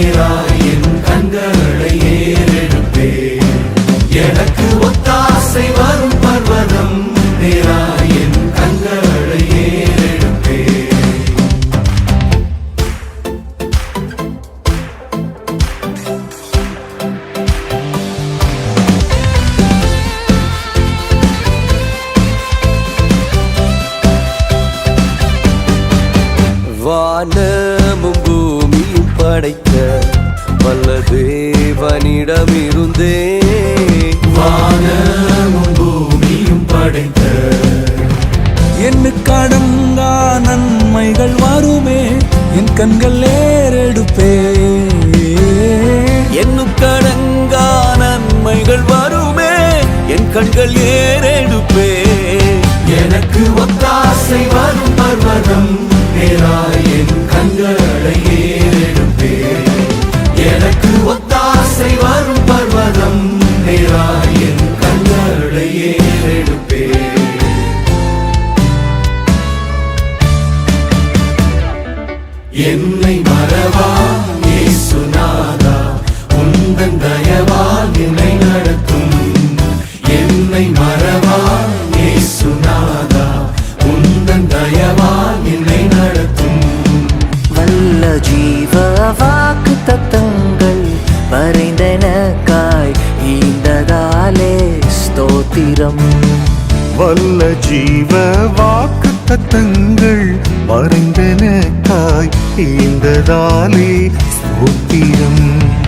கண்ணீராய் என் கண்களை ஏறெடுப்பேன் எனக்கு ஒத்தாசை வரும் பர்வதம் நேராய் என் கண்களை ஏறெடுப்பேன் வானமும் பூமியும் படைத்த வல்ல தேவனிடமிருந்தே வானமும் பூமியும் படைத்த எண்ணுக்கடங்கா நன்மைகள் வருமே என் கண்கள் ஏறெடுப்பே எண்ணுக்கடங்கா நன்மைகள் வருமே என் கண்கள் ஏறெடுப்பே எனக்கு என்னை மறவா? இயேசுநாதா உந்தன் தயவால் என்னை நடத்தும். என்னை மறவா? இயேசுநாதா உந்தன் தயவால் என்னை நடத்தும். வல்ல ஜீவ வாக்கு தத்தங்கள் வரைந்தனக்காய் ஈந்ததாலே ஸ்தோத்திரம். வல்ல ஜீவ வாக்கு தத்தங்கள் மறைந்தனக்காய் ஈந்ததாலே ஸ்தோத்திரம் ஆபத்திலே